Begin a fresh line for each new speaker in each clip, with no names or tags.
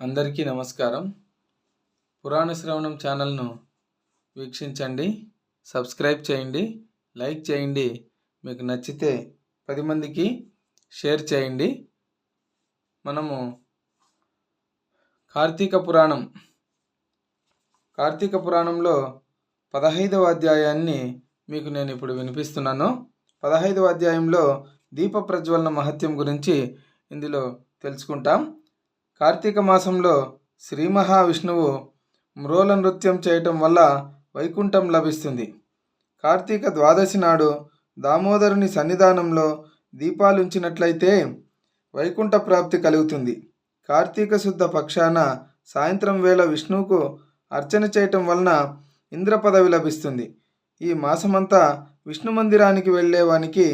అందరికీ నమస్కారం. పురాణ శ్రవణం ఛానల్ను వీక్షించండి సబ్స్క్రైబ్ చేయండి లైక్ చేయండి మీకు నచ్చితే పది మందికి షేర్ చేయండి. మనము కార్తీక పురాణం. కార్తీక పురాణంలో పదహైదవ అధ్యాయాన్ని మీకు నేను ఇప్పుడు వినిపిస్తున్నాను. పదహైదవ అధ్యాయంలో దీప ప్రజ్వలన మహత్యం గురించి ఇందులో తెలుసుకుంటాం. కార్తీక మాసంలో శ్రీ మహావిష్ణువు మ్రోల నృత్యం చేయటం వల్ల వైకుంఠం లభిస్తుంది. కార్తీక ద్వాదశి నాడు దామోదరుని సన్నిధానంలో దీపాలుంచినట్లయితే వైకుంఠ ప్రాప్తి కలుగుతుంది. కార్తీక శుద్ధ పక్షాన సాయంత్రం వేళ విష్ణువుకు అర్చన చేయటం వలన ఇంద్ర పదవి లభిస్తుంది. ఈ మాసమంతా విష్ణు మందిరానికి వెళ్ళేవానికి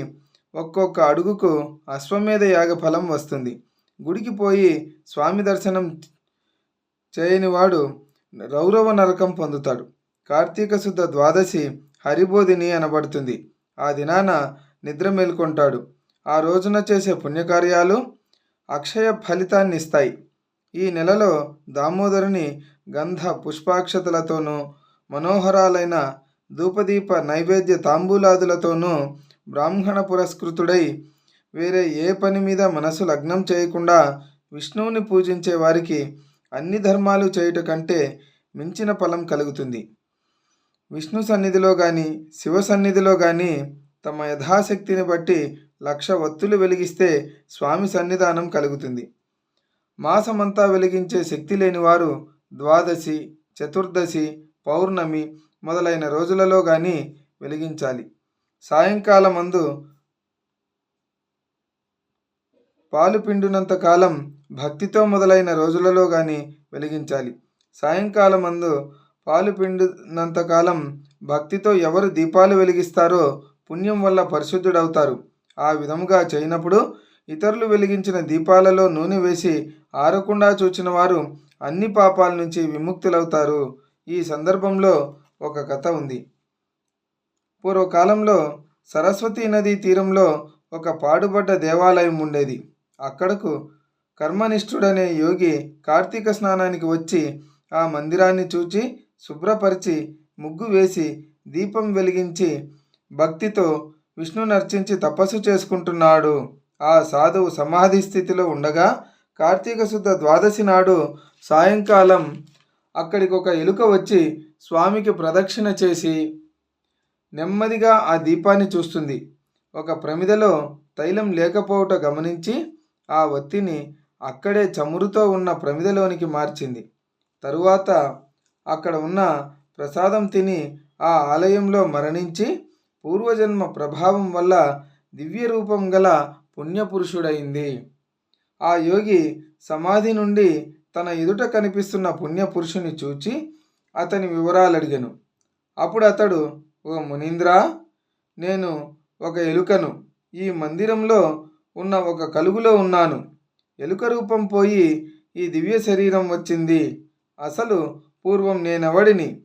ఒక్కొక్క అడుగుకు అశ్వమేధ యాగ ఫలం వస్తుంది. గుడికి పోయి స్వామి దర్శనం చేయనివాడు రౌరవ నరకం పొందుతాడు. కార్తీక శుద్ధ ద్వాదశి హరిబోధిని అనబడుతుంది. ఆ దినాన నిద్ర మేల్కొంటాడు. ఆ రోజున చేసే పుణ్యకార్యాలు అక్షయ ఫలితాన్ని ఇస్తాయి ఈ నెలలో దామోదరుని గంధ పుష్పాక్షతలతోనూ మనోహరాలైన ధూపదీప నైవేద్య తాంబూలాదులతోనూ బ్రాహ్మణ పురస్కృతుడై వేరే ఏ పని మీద మనసు లగ్నం చేయకుండా విష్ణువుని పూజించే వారికి అన్ని ధర్మాలు చేయుట కంటే మించిన ఫలం కలుగుతుంది. విష్ణు సన్నిధిలో కానీ శివ సన్నిధిలో కానీ తమ యథాశక్తిని బట్టి లక్ష ఒత్తులు వెలిగిస్తే స్వామి సన్నిధానం కలుగుతుంది. మాసమంతా వెలిగించే శక్తి లేని వారు ద్వాదశి చతుర్దశి పౌర్ణమి మొదలైన రోజులలో కానీ వెలిగించాలి. సాయంకాలం అందు పాలు పిండినంత కాలం భక్తితో మొదలైన రోజులలో కానీ వెలిగించాలి. సాయంకాలం అందు పాలు పిండినంత కాలం భక్తితో ఎవరు దీపాలు వెలిగిస్తారో పుణ్యం వల్ల పరిశుద్ధుడవుతారు. ఆ విధముగా చేయనప్పుడు ఇతరులు వెలిగించిన దీపాలలో నూనె వేసి ఆరకుండా చూచిన వారు అన్ని పాపాల నుంచి విముక్తులవుతారు. ఈ సందర్భంలో ఒక కథ ఉంది. పూర్వకాలంలో సరస్వతీ నదీ తీరంలో ఒక పాడుబడ్డ దేవాలయం ఉండేది. అక్కడకు కర్మనిష్ఠుడనే యోగి కార్తీక స్నానానికి వచ్చి ఆ మందిరాన్ని చూచి శుభ్రపరిచి ముగ్గు వేసి దీపం వెలిగించి భక్తితో విష్ణు నర్చించి తపస్సు చేసుకుంటున్నాడు. ఆ సాధువు సమాధి స్థితిలో ఉండగా కార్తీక శుద్ధ ద్వాదశి నాడు సాయంకాలం అక్కడికి ఒక ఎలుక వచ్చి స్వామికి ప్రదక్షిణ చేసి నెమ్మదిగా ఆ దీపాన్ని చూస్తుంది. ఒక ప్రమిదలో తైలం లేకపోవట గమనించి ఆ ఒత్తిని అక్కడే చమురుతో ఉన్న ప్రమిదలోనికి మార్చింది. తరువాత అక్కడ ఉన్న ప్రసాదం తిని ఆ ఆలయంలో మరణించి పూర్వజన్మ ప్రభావం వల్ల దివ్య రూపం గల పుణ్యపురుషుడైంది ఆ యోగి సమాధి నుండి తన ఎదుట కనిపిస్తున్న పుణ్యపురుషుని చూచి అతని వివరాలు అడిగాను అప్పుడు అతడు ఓ మునీంద్ర నేను ఒక ఎలుకను ఈ మందిరంలో ఉన్న ఒక కలుగులో ఉన్నాను. ఎలుక రూపం పోయి ఈ దివ్య శరీరం వచ్చింది. అసలు పూర్వం నేనెవడిని?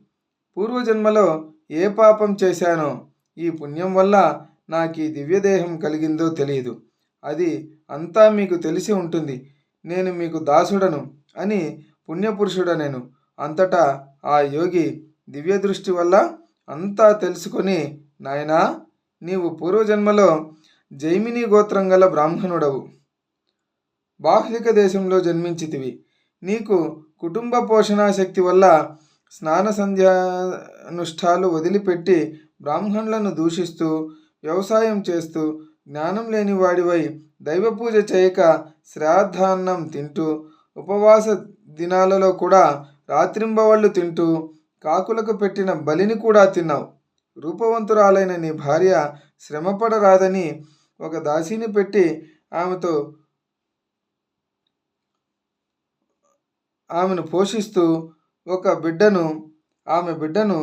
పూర్వజన్మలో ఏ పాపం చేశానో ఈ పుణ్యం వల్ల నాకు ఈ దివ్యదేహం కలిగిందో తెలియదు అది అంతా మీకు తెలిసి ఉంటుంది. నేను మీకు దాసుడను అని పుణ్యపురుషుడనేను. అంతటా ఆ యోగి దివ్య దృష్టి వల్ల అంతా తెలుసుకొని నాయనా నీవు పూర్వజన్మలో జైమిని గోత్రం గల బ్రాహ్మణుడవు. బాహ్లిక దేశంలో జన్మించితివి. నీకు కుటుంబ పోషణాశక్తి వల్ల స్నాన సంధ్యానుష్ఠాలు వదిలిపెట్టి బ్రాహ్మణులను దూషిస్తూ వ్యవసాయం చేస్తూ జ్ఞానం లేని వాడివై దైవ పూజ చేయక శ్రాద్ధాన్నం తింటూ ఉపవాస దినాలలో కూడా రాత్రింబవళ్ళు తింటూ కాకులకు పెట్టిన బలిని కూడా తిన్నావు. రూపవంతురాలైన నీ భార్య శ్రమపడరాదని ఒక దాసిని పెట్టి ఆమెతో ఆమెను పోషిస్తూ ఒక బిడ్డను ఆమె బిడ్డను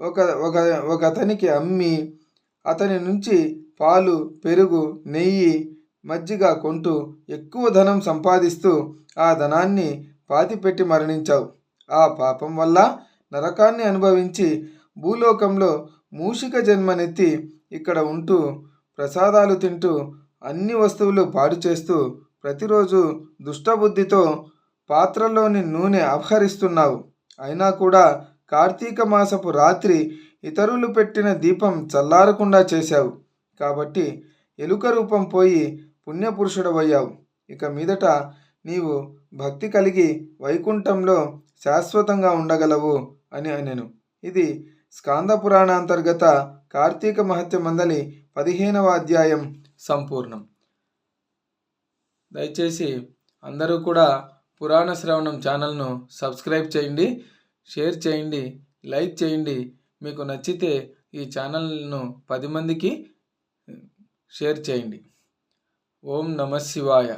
ఒక ఒక ఒక అతనికి అమ్మి అతని నుంచి పాలు పెరుగు నెయ్యి మజ్జిగ కొంటూ ఎక్కువ ధనం సంపాదిస్తూ ఆ ధనాన్ని పాతిపెట్టి మరణించావు. ఆ పాపం వల్ల నరకాన్ని అనుభవించి భూలోకంలో మూషిక జన్మనెత్తి ఇక్కడ ఉంటూ ప్రసాదాలు తింటూ అన్ని వస్తువులు పాడు చేస్తూ ప్రతిరోజు దుష్టబుద్ధితో పాత్రలోని నూనె అపహరిస్తున్నావు. అయినా కూడా కార్తీక మాసపు రాత్రి ఇతరులు పెట్టిన దీపం చల్లారకుండా చేశావు. కాబట్టి ఎలుక రూపం పోయి పుణ్యపురుషుడవయ్యావు. ఇక మీదట నీవు భక్తి కలిగి వైకుంఠంలో శాశ్వతంగా ఉండగలవు అని అనెను. ఇది స్కాంద పురాణాంతర్గత కార్తీక మహత్య మందలి పదిహేనవ అధ్యాయం సంపూర్ణం. దయచేసి అందరూ కూడా పురాణ శ్రవణం ఛానల్ను సబ్స్క్రైబ్ చేయండి షేర్ చేయండి లైక్ చేయండి. మీకు నచ్చితే ఈ ఛానల్ను పది మందికి షేర్ చేయండి. ఓం నమ శివాయ.